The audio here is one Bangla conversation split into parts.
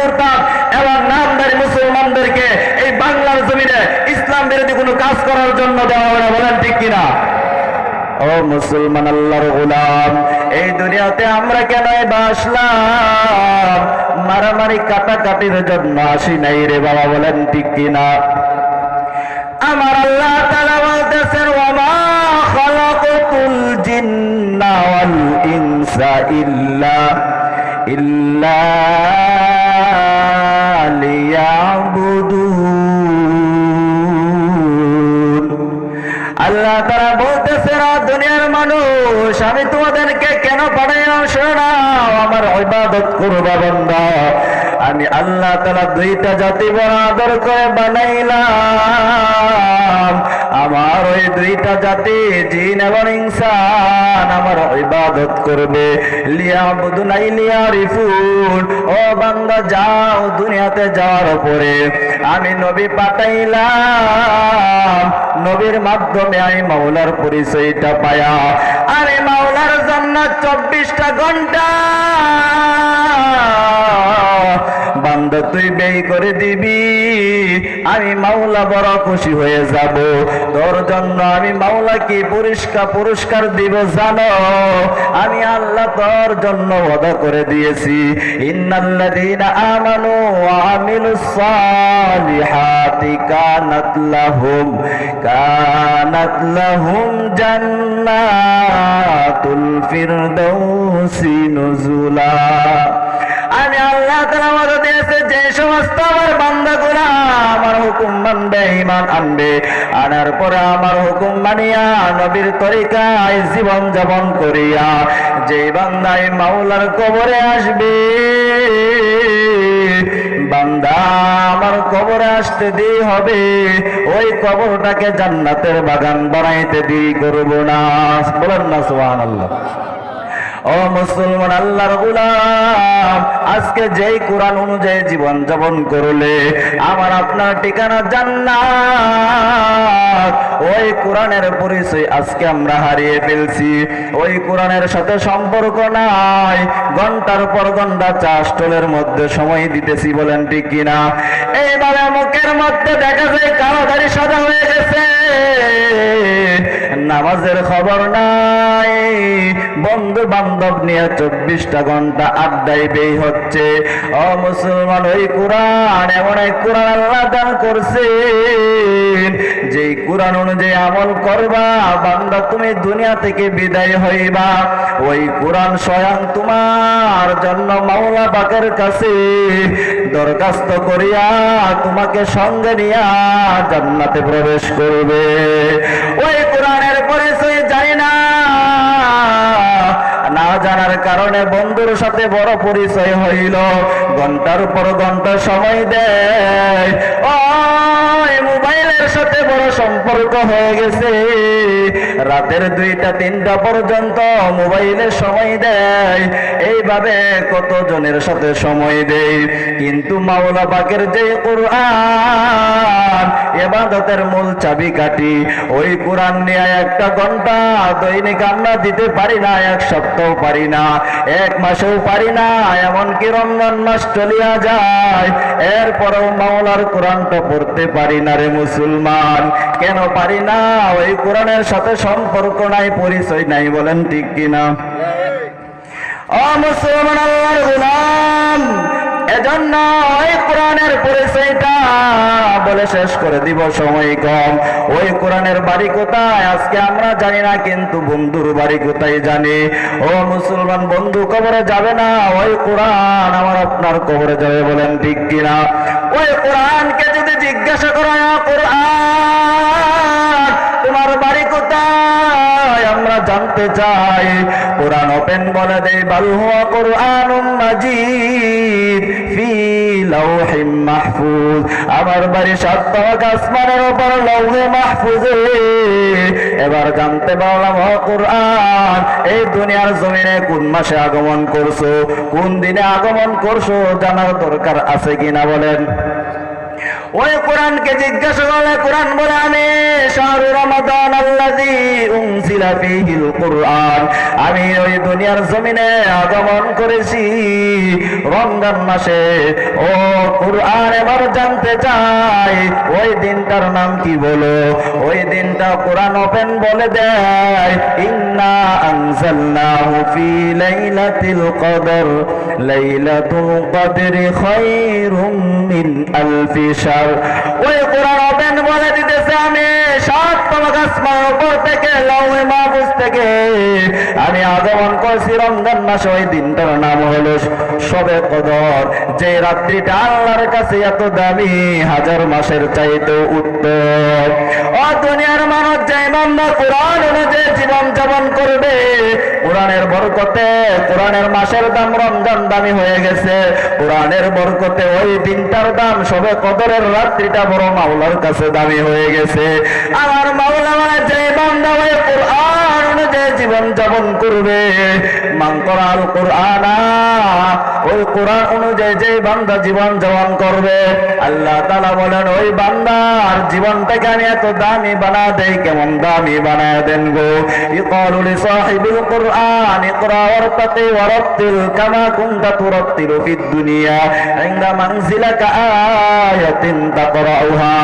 মুরতাদ এবং নামদারি মুসলমানদেরকে এই বাংলার জমিনে ইসলাম বিরোধী কোনো কাজ করার জন্য দেওয়া হবে বলেন ঠিক কিনা? ও মুসলমান আল্লাহর গোলাম, এই দুনিয়াতে আমরা কেন বাসলাম মারামারি কাটাকাটির জন্য আসি নাই রে বাবা, বলেন ঠিক কিনা? আমার আল্লাহ তাআলা বলতেছেন জিন্না ইনসা ইল্লা ইল্লা আল্লাহ তারা বলতেছে না দুনিয়ার মানুষ, আমি তোমাদেরকে কেন পাঠাইলাম শোনাও আমার ইবাদত করবা বান্দা। আমি আল্লাহ তারা দুইটা জাতি বড় আদর করে বানাইলাম। আমার ওই দুইটা জাতি, জিন এবং ইনসান, আমার ইবাদত করবে। লিয়া বুদুনাই লিয়া রিফুন ও বান্দা, যাও দুনিয়াতে যাওয়ার পরে। আমি নবী পাঠাইলাম। নবীর মাধ্যমে আমি মাওলার পরিচয়টা পায়া। আরে মাওলার জন্য চব্বিশটা ঘণ্টা বান্দা তুই ব্যয় করে দিবি, আমি মাওলা বড় খুশি হয়ে যাব। তোর জন্য আমি মাওলা কি পুরস্কার পুরস্কার দিব, জানো? আমি আল্লাহ তোর জন্য ওয়াদা করে দিয়েছি। ইন্নাল্লাযীনা আমানু ওয়া আমিলুস সালিহাতি কানাত লাহুম কানাত লাহুম জান্নাতুল ফিরদাউসি নুজুলা। আমি আল্লাহ আমাদের দিয়েছে যে সমস্ত আমার বান্দাগুলা আমার হুকুম মানবে, ঈমান আনবে। আনার পরে আমার হুকুম মানিয়া নবীর তরিকায় জীবন যাপন করিয়া যে বান্দাই মাওলার কবরে আসবে, বান্দা আমার কবরে আসতে দেরি হবে। ওই কবরটাকে জান্নাতের বাগান বানাইতে দেরি করব না। বলেন না, সুবহানাল্লাহ। ও মুসলমান, আল্লাহর গুলাম, আজকে যেই কোরআন অনুযায়ী জীবন যাপন করলে আমার আপনার ঠিকানা জান্নাত। ওই কোরআনের পরিচয় আজকে আমরা হারিয়ে ফেলছি। ওই কোরআনের সাথে সম্পর্ক নাই। ঘণ্টার পর ঘণ্টা চা স্টলের মধ্যে সময় দিতেছি, বলেন ঠিক কিনা? এইভাবে মুখের মধ্যে দেখা যায়, কালো দাড়ি সাদা হয়ে গেছে। নামাজের খবর নাই। বন্ধু বান্ধব নিয়ে চব্বিশটা ঘণ্টা আড্ডায় বেই হচ্ছে। অ মুসলমান, ওই কোরআন, এমন এক কোরআন আল্লাহ দান করছে যে কোরআন অনুযায়ী আমল করবা, বান্দা তুমি দুনিয়া থেকে বিদায় হইবা। ওই কোরআন স্বয়ং তোমার জন্য মাওলা বাকের কাছে দরখাস্ত করিয়া তোমাকে সঙ্গে নিয়া জান্নাতে প্রবেশ করবে। ওই কোরআনের পরিচয় জানি না না জানার কারণে বন্ধুর সাথে বড় পরিচয় হইল। ঘণ্টার পর ঘণ্টা সময় দেয় সম্পর্ক হয়ে গেছে। রাতের দুইটা, তিনটা পর্যন্ত মোবাইলে সময় দেয়। এইভাবে কত জনের সাথে সময় দেয়? কিন্তু মাওলা পাকের যে কোরআন, এবাদতের মূল চাবি কাটি ওই কোরআন নিয়ে একটা ঘণ্টা দৈনিক আমরা দিতে পারি না, এক সপ্তাহ পারি না, এক মাসেও পারি না, এমনকি রমজান মাস চলিয়া যায়। এরপরেও মাওলার কোরআনটা পড়তে পারি না রে মুসলমান। কেন পারি না? ওই কোরআনের সাথে সম্পর্ক নাই, পরিচয় নাই বলেন ঠিক কিনা? এজন্য ওই কোরআনের পরিচয়টা বলে শেষ করে দিব, সময় কম। ওই কোরআনের বাড়ি কোথায়? আজকে আমরা জানি না, কিন্তু বন্ধুর বাড়ি কোথায় জানি? ও মুসলমান বন্ধু, কবরে যাবে না? ওই কোরআন আমার আপনার কবরে যাবে বলেন ঠিক কিনা? ওই কোরআনকে যদি জিজ্ঞাসা করা কোরআন, তোমার বাড়ি কোথায়? আমরা জানতে চাই। কোরআন ওপেন বলে দেয় বালু কোরআন মাজিদ ফি মাহফুজ। আমার বাড়ি আসমানের উপর লৌহে মাহফুজে। এবার জানতে পারলাম কোরআন, এই দুনিয়ার জমিনে কোন মাসে আগমন করছ? কোন দিনে আগমন করছ? জানার দরকার আছে কিনা বলেন। ওই কোরআনকে জিজ্ঞাসা করলে কোরআন বলে, আমি শাহরু রমাদান ফীহিল কুরআন। আমি ওই দুনিয়ার জমিনে আগমন করেছি। রমজান মাসে, ও কুরআন এবার জানতে চাই, ওই দিনটার নাম কি বলো? ওই দিনটা কোরআন ওপেন বলে দেয়, ইন্না আনজালনাহু ফি লাইলাতিল কদর, লাইলাতুল কদরি খায়রুম মিন আলফি শাহর ওই কোরআন ওপেন বলে দিতেছে আমি সাত তমক আসমান উপর থেকে লৌহে মাহফুজ থেকে। আমি আগমন করছি রমজান মাসে, ওই দিনটার নাম হলো সবে কদর। যে রাত্রিটা আল্লাহর কাছে এত দামি, হাজার মাসের চাইতে উত্তর। ও দুনিয়ার মানুষ যে বান্দা কোরআন অনুযায়ী জীবন যাপন করবে কোরআনের বরকতে, কোরআনের মাসের দাম রমজান দামি হয়ে গেছে। কোরআনের বরকতে ওই দিনটার দাম সবে কদরের রাত্রিটা বড় মাওলার কাছে দামি হয়ে গেছে। আমার মাওলা মানে যে বান্দা ওই কোরআন অনুযায়ী জীবন যাপন করবে। মান করাল কোরআনা ওই কোরআন অনুযায়ী যে বান্দা জীবন যাপন করবে, আল্লাহ তাআলা বলেন, ওই বান্দার জীবনটাকে আমি এত দামি বানা দেই, কেমন দামি বানায় দেন গো? ইকালু লি সাহিবিল কোরআন, ইকরা ওয়ারতাকি ওয়ারাত্তিল কামা কুনতা তুরাত্তিলু ফিদ দুনিয়া, ইনদা মানজিলাকা আয়াতিন তাকরাউহা।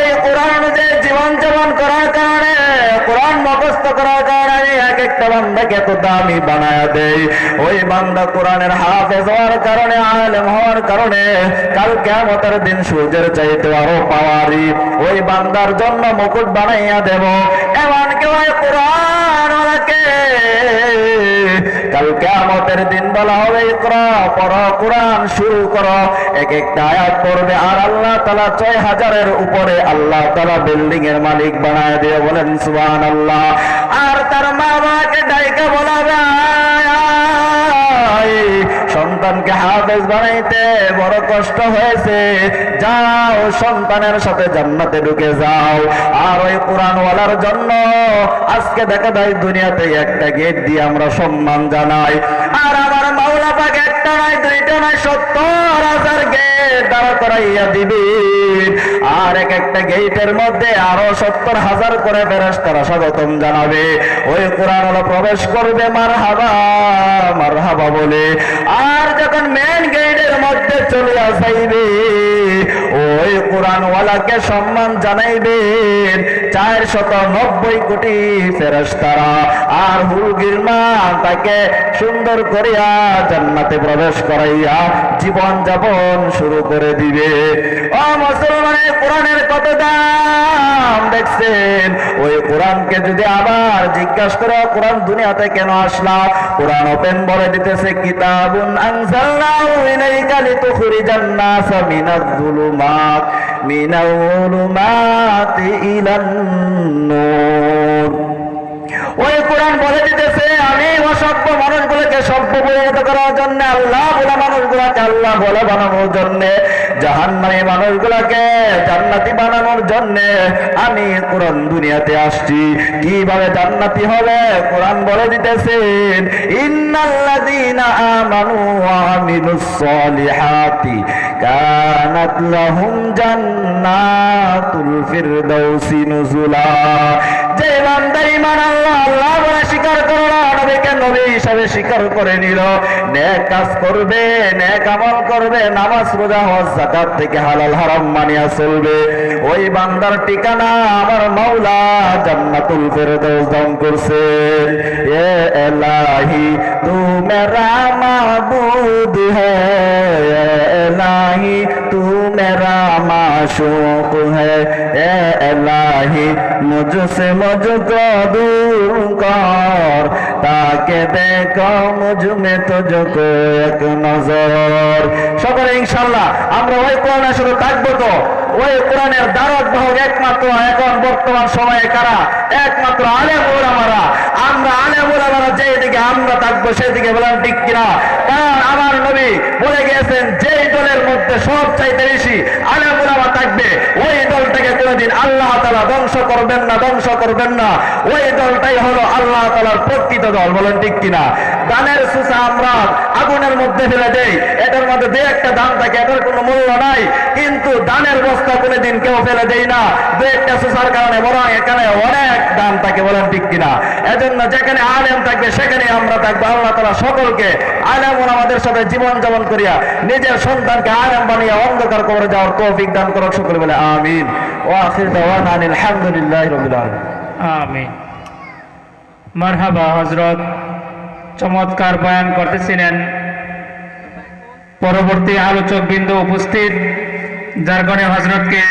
এই কোরআন অনুযায়ী জীবন যাপন করার কারণে মুখস্থ করার কারণে এক একটা বান্দাকে এত দামি বানায় দেই ওই বান্দা কোরআনের হাফেজ হওয়ার কারণে, আলেম হওয়ার কারণে কাল কেমতের দিন সূর্যের চাইতে আরও পাওয়ারি। ওই বান্দার জন্য মুকুট বানাইয়া দেব। এমন কেউ কোরআন কেমতের দিন বলা হবে কোরআন শুরু করো। এক একটা আয়াত পড়বে আর আল্লাহ তালা ছয় হাজারের উপরে আল্লাহ তালা বিল্ডিং এর মালিক বানায় দিয়ে বলেন সুবান আল্লাহ আর তার মা বাবাকে ডাইকা বলা "আয়, সন্তানকে হাফেজ বানাইতে বড় কষ্ট হয়েছে। যাও সন্তানের সাথে জান্নাতে ঢুকে যাও। আর ওই কোরআনওয়ালার জন্য আজকে দেখা যায় দুনিয়াতে একটা গেট দিয়ে আমরা সম্মান জানাই। আর আমার মাওলা পাক একটা নয়, দুইটা নয়, সত্তর হাজার গেট দাঁড়া করাইয়া দিবি। আর এক একটা মধ্যে আরও সত্তর হাজার করে ফেরেশতারা স্বাগতম জানাবে। ওই কোরআন প্রবেশ করবে মার বলে। আর যখন মেন মধ্যে চলে আসাইবে, ওই কোরআন ওয়ালাকে সম্মান জানাইবেন চার শত নব্বই কোটি ফেরেশতারা। আর হুলগির মা তাকে সুন্দর করিয়া জান্নাতে প্রবেশ করাইয়া জীবন যাপন শুরু করে দিবে। ও মুসলমানের কোরআনের কত দাম দেখছেন? ওই কোরআনকে যদি আবার জিজ্ঞাসা করে কোরআন দুনিয়াতে কেন আসলা? কোরআন ওপেন বলে দিতেছে, কিতাবুন আনজালনাহু ইলাইকা লিতুখরিজান নাসা মিনাজ যুলুমাত মিনাল যুলুমাতি ইলান নূর ওই কোরআন বলে দিতেছে, আমি অসভ্য মানুষগুলোকে সভ্য পরিণত করার জন্য আল্লাহ বলা মানুষগুলাকে আল্লাহ বলে বানানোর জন্য, জাহান্নামী মানুষগুলাকে জান্নাতি বানানোর জন্য আমি কোরআন দুনিয়াতে আসছি। কীভাবে জান্নাতি হবে? কোরআন বলে দিতেছেন ইন্নাল্লাযীনা আমানু ওয়া আমিলুস সলিহাতি কানাত লাহুম জান্নাতুল ফিরদাউসি নুজুলা। যে ইমানদার ইমান আল্লাহ বলে স্বীকার করল নবীকে নবী হিসাবে স্বীকার করে নিল। ন্যাক কাজ করবে ন্যাক আমল করবে, নামাজ রোজা, হজ জাকাত থেকে হালাল হারাম মানিয়া চলবে। ওই বান্দার ঠিকানা আমার মাওলা জান্নাতুল ফেরদাউস দান করছে। এ এলাহি তু মেরা মাবুদ হে এলাহি তু মেরা মাশু इलाही मुझसे मुझको दूर कर ताके देखो मुझ में तुझको एक नजर সকলে ইনশাআল্লাহ আমরা ওই কোরআনের সাথে থাকবো তো ওই কোরআনের দারত বাহক একমাত্র এখন বর্তমান সময়ে কারা একমাত্র আলেম ওলামারা আমরা আলেম ওলামারা যেদিকে আমরা থাকব সেদিকে বলেন ঠিক কিনা? কারণ আমার নবী বলে গিয়েছেন, যেই দলের মধ্যে সব চাইতে বেশি আলেম ওলামা থাকবে, ওই দলটাকে কোনোদিন আল্লাহ তালা ধ্বংস করবেন না, ধ্বংস করবেন না। ওই দলটাই হলো আল্লাহ তালার প্রকৃত দল, বলেন ঠিক কিনা? দানের সুসা আমরা আগুনের মধ্যে ফেলে দেই, এটার মধ্যে যে একটা দাম থাকে, এটার কোনো মূল্য নাই। কিন্তু দানের বস্তা কোনোদিন কেউ ফেলে দেই না। দু একটা সুসার কারণে বরং এখানে অনেক দান থাকে, বলেন ঠিক কিনা? এজন্য যেখানে আলেম থাকবে, সেখানে আমরা থাকব। আল্লাহ তালা সকলকে আলেম আমাদের সাথে জীবন যাপন করিয়া নিজের সন্তানকে আলেম বানিয়ে অন্ধকার করে যাওয়ার তৌফিক দান করক, সকলে বলে আমিন। ও আখির রবিল আমিন। মারহাবা হজরত চমৎকার বয়ান করতেছিলেন। পরবর্তী আলোচক বিন্দু উপস্থিত, যার কারণে হজরতকে